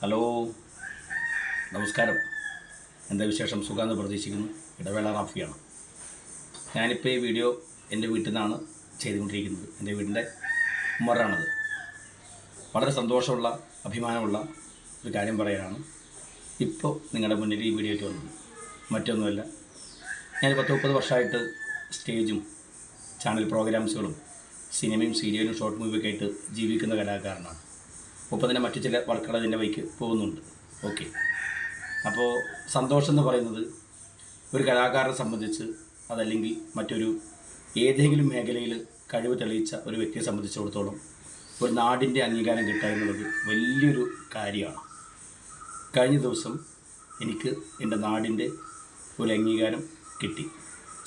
Hello. നമസ്കാരം. എന്താ വിശേഷം? സുഖമെന്ന് പ്രതീക്ഷിക്കുന്നു. ഇടവേള റാഫിയാണ്. ഞാനിപ്പോൾ ഈ വീഡിയോ എന്റെ വീട്ടിൽ നിന്നാണ് ചെയ്തുകൊണ്ടിരിക്കുന്നത്. എന്റെ വീടിന്റെ ഉമ്മറാണത് വളരെ സന്തോഷമുള്ള അഭിമാനമുള്ള ഒരു കാര്യം പറയാനാണ്. ഇപ്പോൾ നിങ്ങളുടെ മുന്നിൽ ഈ വീഡിയോ ആയിട്ട് വന്നത്. മറ്റൊന്നുമല്ല ഞാൻ പത്ത് മുപ്പത് വർഷമായിട്ട് സ്റ്റേജും ചാനൽ പ്രോഗ്രാംസുകളും സിനിമയും സീരിയലും ഷോർട്ട് മൂവിയൊക്കെ ആയിട്ട് ജീവിക്കുന്ന കലാകാരനാണ്. ഒപ്പം തന്നെ മറ്റു ചില വർക്കുകൾ അതിന്റെ വഴിക്ക് പോകുന്നുണ്ട്. ഓക്കെ. അപ്പോൾ സന്തോഷം എന്ന് പറയുന്നത് ഒരു കലാകാരനെ സംബന്ധിച്ച് അതല്ലെങ്കിൽ മറ്റൊരു ഏതെങ്കിലും മേഖലയിൽ കഴിവ് തെളിയിച്ച ഒരു വ്യക്തിയെ സംബന്ധിച്ചിടത്തോളം ഒരു നാടിന്റെ അംഗീകാരം കിട്ടുക എന്നുള്ളത് വലിയൊരു കാര്യമാണ്. കഴിഞ്ഞ ദിവസം എനിക്ക് എന്റെ നാടിന്റെ ഒരു അംഗീകാരം കിട്ടി.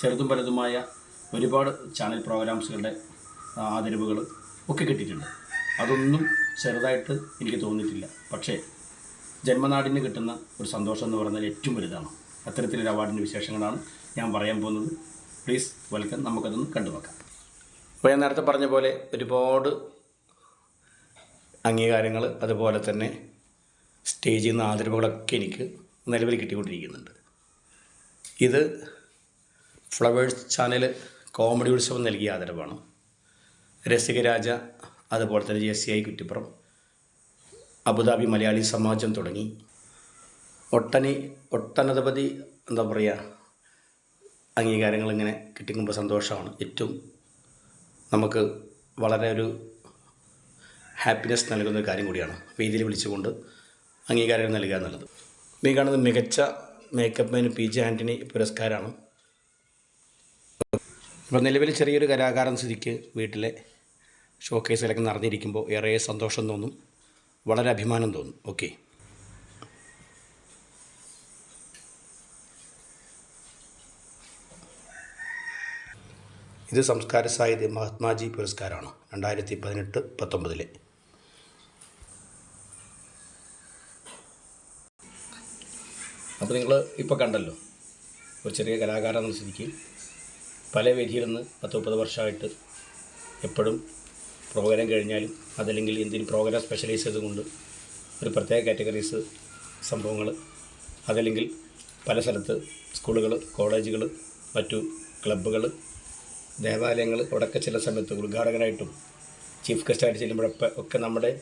ചെറുതും വലുതുമായ ഒരുപാട് ചാനൽ പ്രോഗ്രാംസുകളുടെ ആദരവുകൾ ഒക്കെ കിട്ടിയിട്ടുണ്ട്. അതൊന്നും ചെറുതായിട്ട് എനിക്ക് തോന്നിയിട്ടില്ല. പക്ഷേ ജന്മനാടിന് കിട്ടുന്ന ഒരു സന്തോഷം എന്ന് പറഞ്ഞാൽ ഏറ്റവും വലുതാണ്. അത്തരത്തിലൊരു അവാർഡിന്റെ വിശേഷങ്ങളാണ് ഞാൻ പറയാൻ പോകുന്നത്. പ്ലീസ് വെൽക്കം നമുക്കതൊന്ന് കണ്ടു നോക്കാം ഞാൻ നേരത്തെ പറഞ്ഞ പോലെ ഒരുപാട് അംഗീകാരങ്ങൾ അതുപോലെ തന്നെ സ്റ്റേജിൽ നിന്ന് ആദരവുകളൊക്കെ എനിക്ക് നിലവിൽ കിട്ടിക്കൊണ്ടിരിക്കുന്നുണ്ട്. ഇത് ഫ്ലവേഴ്സ് ചാനൽ കോമഡി ഉത്സവം നൽകിയ ആദരവാണ്. രസികരാജ അതുപോലെ തന്നെ J C I Kuttippuram Abu Dhabi Malayali Samajam തുടങ്ങി. ഒട്ടനി ഒട്ടനവധി എന്താ പറയുക അംഗീകാരങ്ങൾ ഇങ്ങനെ കിട്ടിക്കുമ്പോൾ സന്തോഷമാണ്. ഏറ്റവും നമുക്ക് വളരെ ഒരു ഹാപ്പിനെസ് നൽകുന്ന ഒരു കാര്യം കൂടിയാണ്. വേദിയിൽ വിളിച്ചുകൊണ്ട് അംഗീകാരം നൽകുക എന്നുള്ളത്. നീ കാണുന്നത് മികച്ച makeup man P J Antony പുരസ്കാരമാണ് ഇപ്പോൾ നിലവിൽ ചെറിയൊരു കലാകാരൻ സ്ഥിതിക്ക് വീട്ടിലെ ഷോക്കേസിലൊക്കെ നടന്നിരിക്കുമ്പോൾ ഏറെ സന്തോഷം തോന്നും. വളരെ അഭിമാനം തോന്നും. ഓക്കെ. ഇത് സംസ്കാര സാഹിത്യ മഹാത്മാജി പുരസ്കാരമാണ്. രണ്ടായിരത്തി പതിനെട്ട് പത്തൊമ്പതിലെ. അപ്പോൾ നിങ്ങൾ ഇപ്പോൾ കണ്ടല്ലോ. ഒരു ചെറിയ കലാകാരൻ എന്ന സ്ഥിതിക്ക് പല വേദിയിൽ നിന്ന് പത്ത് മുപ്പത് വർഷമായിട്ട് എപ്പോഴും പ്രോഗ്രാം കഴിഞ്ഞാലും അതല്ലെങ്കിൽ എന്തിനും പ്രോഗ്രാം സ്പെഷ്യലൈസ് ചെയ്തുകൊണ്ട് ഒരു പ്രത്യേക കാറ്റഗറീസ് സംഭവങ്ങൾ അതല്ലെങ്കിൽ പല സ്ഥലത്ത് സ്കൂളുകൾ കോളേജുകൾ മറ്റു ക്ലബ്ബുകൾ ദേവാലയങ്ങൾ അവിടെയൊക്കെ ചില സമയത്ത് ഉദ്ഘാടകനായിട്ടും ചീഫ് ഗസ്റ്റായിട്ട് ചെല്ലുമ്പോഴൊക്കെ ഒക്കെ നമ്മുടെ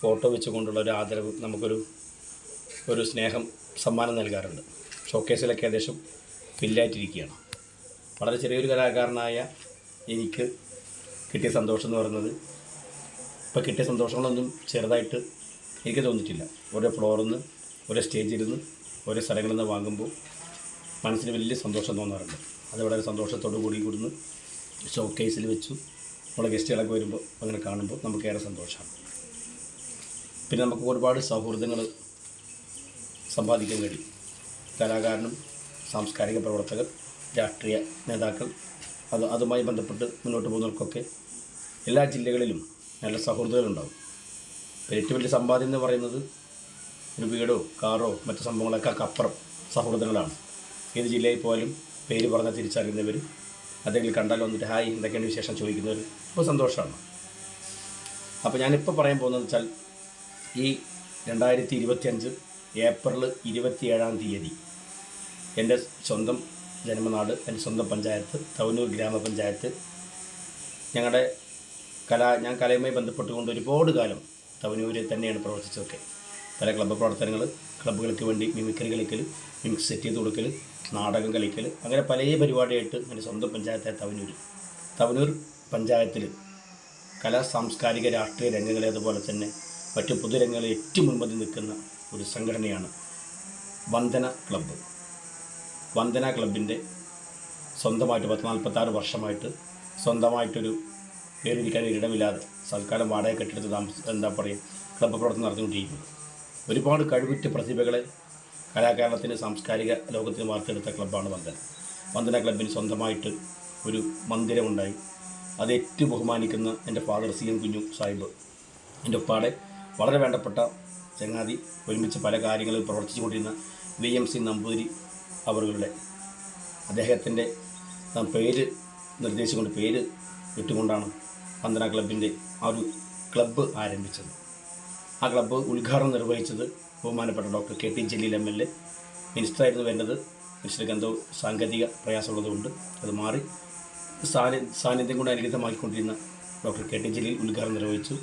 ഫോട്ടോ വെച്ചുകൊണ്ടുള്ള ഒരു ആദരവ് നമുക്കൊരു ഒരു സ്നേഹം സമ്മാനം നൽകാറുണ്ട്. ഷോക്കേസിലൊക്കെ ഏകദേശം ഫില്ലായിട്ടിരിക്കുകയാണ് വളരെ ചെറിയൊരു കലാകാരനായ എനിക്ക് കിട്ടിയ സന്തോഷം എന്ന് പറയുന്നത് ഇപ്പോൾ കിട്ടിയ സന്തോഷങ്ങളൊന്നും ചെറുതായിട്ട് എനിക്ക് തോന്നിയിട്ടില്ല. ഓരോ ഫ്ലോറിൽ നിന്ന് ഓരോ സ്റ്റേജിൽ നിന്ന് ഓരോ സ്ഥലങ്ങളിൽ നിന്ന് വാങ്ങുമ്പോൾ മനസ്സിന് വലിയ സന്തോഷം തോന്നാറുണ്ട്. അത് വളരെ സന്തോഷത്തോടു കൂടി കൂടുന്ന് കേസിൽ വെച്ചു നമ്മളെ ഗസ്റ്റുകളൊക്കെ വരുമ്പോൾ അങ്ങനെ കാണുമ്പോൾ നമുക്കേറെ സന്തോഷമാണ്. പിന്നെ നമുക്ക് ഒരുപാട് സൗഹൃദങ്ങൾ സമ്പാദിക്കാൻ കഴിയും. കലാകാരനും സാംസ്കാരിക പ്രവർത്തകർ രാഷ്ട്രീയ നേതാക്കൾ അത് അതുമായി ബന്ധപ്പെട്ട് മുന്നോട്ട് പോകുന്നവർക്കൊക്കെ എല്ലാ ജില്ലകളിലും നല്ല സൗഹൃദങ്ങളുണ്ടാവും. ഏറ്റവും വലിയ സമ്പാദ്യം എന്ന് പറയുന്നത് ഒരു വീടോ കാറോ മറ്റു സംഭവങ്ങളൊക്കെ അപ്പുറം സൗഹൃദങ്ങളാണ്. ഏത് ജില്ലയിൽ പോയാലും പേര് പറഞ്ഞാൽ തിരിച്ചറിയുന്നവർ അതെങ്കിലും കണ്ടാൽ വന്നിട്ട് ഹായ് എന്തൊക്കെയാണ് വിശേഷം? ചോദിക്കുന്നവർ ഇപ്പോൾ സന്തോഷമാണ്. അപ്പോൾ ഞാനിപ്പോൾ പറയാൻ പോകുന്നത് വെച്ചാൽ ഈ രണ്ടായിരത്തി ഇരുപത്തിയഞ്ച് ഏപ്രിൽ ഇരുപത്തിയേഴാം തീയതി എന്റെ സ്വന്തം ജന്മനാട് എന്റെ സ്വന്തം പഞ്ചായത്ത് തവനൂർ ഗ്രാമപഞ്ചായത്ത്. ഞങ്ങളുടെ കല ഞാൻ കലയുമായി ബന്ധപ്പെട്ടുകൊണ്ട് ഒരുപാട് കാലം തവനൂരിൽ തന്നെയാണ് പ്രവർത്തിച്ചതൊക്കെ. പല ക്ലബ്ബ് പ്രവർത്തനങ്ങൾ ക്ലബ്ബുകൾക്ക് വേണ്ടി മിമിക്രി കളിക്കൽ മിമിക്സ് സെറ്റ് ചെയ്ത് കൊടുക്കൽ നാടകം കളിക്കൽ അങ്ങനെ പല പരിപാടിയായിട്ട് എന്റെ സ്വന്തം പഞ്ചായത്തായ തവനൂർ തവനൂർ പഞ്ചായത്തിൽ കലാ സാംസ്കാരിക രാഷ്ട്രീയ രംഗങ്ങളെ അതുപോലെ തന്നെ മറ്റു പൊതുരംഗങ്ങളെ ഏറ്റവും മുൻപന്തി നിൽക്കുന്ന ഒരു സംഘടനയാണ് വന്ദന ക്ലബ്ബ്. വന്ദന ക്ലബിന്റെ സ്വന്തമായിട്ട് പത്ത് നാൽപ്പത്താറ് വർഷമായിട്ട് സ്വന്തമായിട്ടൊരു പേരിരിക്കാൻ ഇടമില്ലാതെ സൽക്കാലം വാടക കെട്ടിടത്ത് താമസ എന്താ പറയുക ക്ലബ്ബ് പ്രവർത്തനം നടത്തിക്കൊണ്ടിരിക്കുന്നു. ഒരുപാട് കഴിവുറ്റ പ്രതിഭകളെ കലാകാരണത്തിന് സാംസ്കാരിക ലോകത്തിന് വാർത്തെടുത്ത ക്ലബ്ബാണ് വന്ദന. വന്ദന ക്ലബിന് സ്വന്തമായിട്ട് ഒരു മന്ദിരമുണ്ടായി. അത് ഏറ്റവും ബഹുമാനിക്കുന്ന എന്റെ ഫാദർ സി എം കുഞ്ഞു സാഹിബ്. എന്റെ ഉപ്പാടെ വളരെ വേണ്ടപ്പെട്ട ചങ്ങാതി ഒരുമിച്ച് പല കാര്യങ്ങളിൽ പ്രവർത്തിച്ചു കൊണ്ടിരുന്ന വി എം സി നമ്പൂതിരി അവരുടെ അദ്ദേഹത്തിന്റെ നാം പേര് നിർദ്ദേശിച്ചുകൊണ്ട് പേര് ഇട്ടുകൊണ്ടാണ് വന്ദന ക്ലബിന്റെ ആ ഒരു ക്ലബ്ബ് ആരംഭിച്ചത്. ആ ക്ലബ്ബ് ഉദ്ഘാടനം നിർവഹിച്ചത് ബഹുമാനപ്പെട്ട doctor K T Jaleel M L A. മിനിസ്റ്ററായിരുന്നു വേണ്ടത്. മിനിസ്റ്റർക്ക് എന്തോ സാങ്കേതിക പ്രയാസമുള്ളതുകൊണ്ട് അത് മാറി. സാന്നി സാന്നിധ്യം കൊണ്ട് കൊണ്ടിരുന്ന ഡോക്ടർ കെ ടി ജലീൽ ഉദ്ഘാടനം നിർവഹിച്ചു.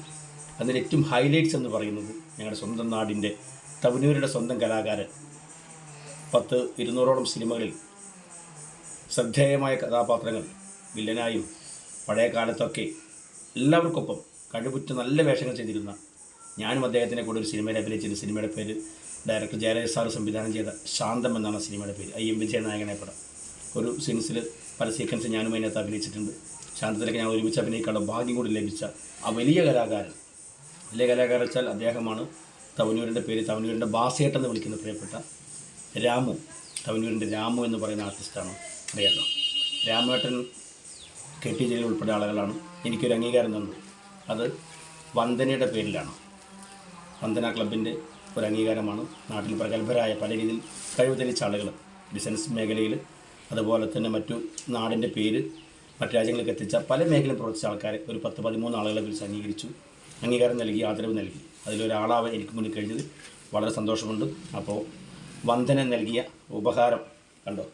അതിന്റെ ഏറ്റവും ഹൈലൈറ്റ്സ് എന്ന് പറയുന്നത് ഞങ്ങളുടെ സ്വന്തം നാടിന്റെ തവനൂരുടെ സ്വന്തം കലാകാരൻ പത്ത് ഇരുന്നൂറോളം സിനിമകളിൽ ശ്രദ്ധേയമായ കഥാപാത്രങ്ങൾ വില്ലനായും പഴയ കാലത്തൊക്കെ എല്ലാവർക്കൊപ്പം കഴിവുറ്റ നല്ല വേഷങ്ങൾ ചെയ്തിരുന്ന ഞാനും അദ്ദേഹത്തിനെ കൂടെ ഒരു സിനിമയിൽ അഭിനയിച്ചിരുന്ന. സിനിമയുടെ പേര് ഡയറക്ടർ ജയരാജ് സാർ സംവിധാനം ചെയ്ത ശാന്തം എന്നാണ് സിനിമയുടെ പേര്. ഐ എം വിജയ നായകനെ പടം. ഒരു സീൻസിൽ പല സീക്വൻസ് ഞാനും അതിനകത്ത് അഭിനയിച്ചിട്ടുണ്ട്. ശാന്തത്തിലൊക്കെ ഞാൻ ഒരുമിച്ച് അഭിനയിക്കാനുള്ള ഭാഗ്യം കൂടി ലഭിച്ച ആ വലിയ കലാകാരൻ. വലിയ കലാകാരൻ വെച്ചാൽ അദ്ദേഹമാണ് തവനൂരിന്റെ പേര് തവനൂരിന്റെ ബാസേട്ടെന്ന് വിളിക്കുന്ന പ്രിയപ്പെട്ട രാമു തവനൂരിന്റെ രാമു എന്ന് പറയുന്ന ആർട്ടിസ്റ്റാണ് അറിയാലോ രാമേട്ടൻ കെ ടി ജലീൽ ഉൾപ്പെടെ ആളുകളാണ്. എനിക്കൊരു അംഗീകാരം തന്നു. അത് വന്ദനയുടെ പേരിലാണ്. വന്ദന ക്ലബിന്റെ ഒരു അംഗീകാരമാണ്. നാട്ടിൽ പ്രഗത്ഭരായ പല രീതിയിൽ കഴിവ് തെളിച്ച ആളുകൾ ബിസിനസ് മേഖലയിൽ അതുപോലെ തന്നെ മറ്റു നാടിന്റെ പേര് മറ്റു രാജ്യങ്ങളിലേക്ക് എത്തിച്ച പല മേഖലയിൽ പ്രവർത്തിച്ച ആൾക്കാരെ ഒരു പത്ത് പതിമൂന്ന് ആളുകളെ കുറിച്ച് അംഗീകരിച്ചു. അംഗീകാരം നൽകി ആദരവ് നൽകി. അതിലൊരാളാവാൻ എനിക്ക് മുന്നിൽ കഴിഞ്ഞത് വളരെ സന്തോഷമുണ്ട്. അപ്പോൾ വന്ദന നൽകിയ ഉപഹാരം കണ്ടോ?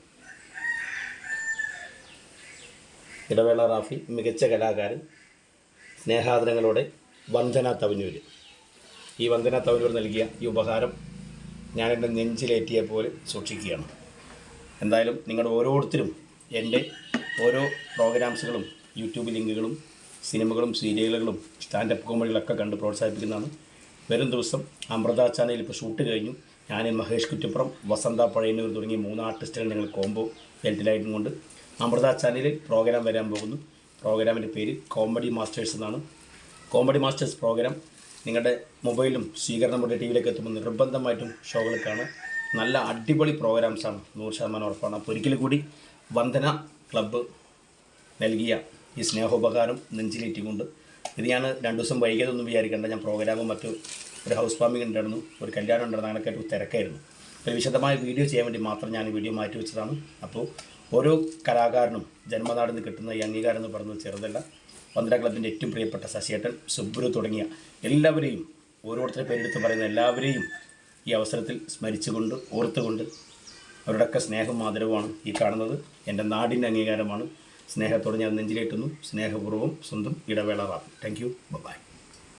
ഇടവേള റാഫി മികച്ച കലാകാരൻ സ്നേഹാദരങ്ങളോടെ വന്ദന തവനൂർ ഈ വന്ദന തവനൂർ നൽകിയ ഈ ഉപഹാരം ഞാൻ എന്റെ നെഞ്ചിലേറ്റിയ പോലെ സൂക്ഷിക്കുകയാണ്. എന്തായാലും നിങ്ങളുടെ ഓരോരുത്തരും എന്റെ ഓരോ പ്രോഗ്രാംസുകളും യൂട്യൂബ് ലിങ്കുകളും സിനിമകളും സീരിയലുകളും സ്റ്റാൻഡപ്പ് കോമഡികളൊക്കെ കണ്ട് പ്രോത്സാഹിപ്പിക്കുന്നതാണ്. വരും ദിവസം അമൃത ചാനലിൽ ഇപ്പോൾ ഷൂട്ട് കഴിഞ്ഞു. ഞാൻ മഹേഷ് കുറ്റിപ്പുറം വസന്ത പഴയന്നൂർ തുടങ്ങിയ മൂന്ന് ആർട്ടിസ്റ്റുകൾ ഞങ്ങൾ കോംബോ ബെൽറ്റിലായിട്ടും കൊണ്ട് അമൃത ചാനലിൽ പ്രോഗ്രാം വരാൻ പോകുന്നു. പ്രോഗ്രാമിന്റെ പേര് കോമഡി മാസ്റ്റേഴ്സ് എന്നാണ്. കോമഡി മാസ്റ്റേഴ്സ് പ്രോഗ്രാം നിങ്ങളുടെ മൊബൈലും സ്വീകരണം കൊണ്ട് ടി വിയിലേക്ക് എത്തുമ്പോൾ നിർബന്ധമായിട്ടും ഷോകൾ കാണാം നല്ല അടിപൊളി പ്രോഗ്രാംസാണ് നൂറ് ശതമാനം ഉറപ്പാണ്. അപ്പോൾ ഒരിക്കൽ കൂടി വന്ദന ക്ലബ്ബ് നൽകിയ ഈ സ്നേഹോപകാരം നെഞ്ചിലേറ്റിക്കൊണ്ട് ഇത് ഞാൻ രണ്ട് ദിവസം വൈകിയതൊന്നും വിചാരിക്കേണ്ട. ഞാൻ പ്രോഗ്രാമും മറ്റു ഒരു ഹൗസ് വാമിംഗ് ഉണ്ടായിരുന്നു ഒരു കല്യാണം ഉണ്ടായിരുന്നു അങ്ങനെയൊക്കെ ഒരു തിരക്കായിരുന്നു. ഒരു വിശദമായ വീഡിയോ ചെയ്യാൻ വേണ്ടി മാത്രം ഞാൻ വീഡിയോ മാറ്റി വെച്ചതാണ്. അപ്പോൾ ഓരോ കലാകാരനും ജന്മനാടിൽ കിട്ടുന്ന ഈ അംഗീകാരം എന്ന് പറയുന്നത് ചെറുതല്ല. വന്ദന ക്ലബിന്റെ ഏറ്റവും പ്രിയപ്പെട്ട ശശിയേട്ടൻ സുബ്രു തുടങ്ങിയ എല്ലാവരെയും ഓരോരുത്തരെ പേരെടുത്ത് പറയുന്ന എല്ലാവരെയും ഈ അവസരത്തിൽ സ്മരിച്ചുകൊണ്ട് ഓർത്തുകൊണ്ട് അവരുടെയൊക്കെ സ്നേഹം ആദരവുമാണ് ഈ കാണുന്നത്. എന്റെ നാടിന്റെ അംഗീകാരമാണ്. സ്നേഹത്തോടെ ഞാൻ നെഞ്ചിലേറ്റുന്നു. സ്നേഹപൂർവം സ്വന്തം ഇടവേള റാപ്പി താങ്ക് യു ബൈ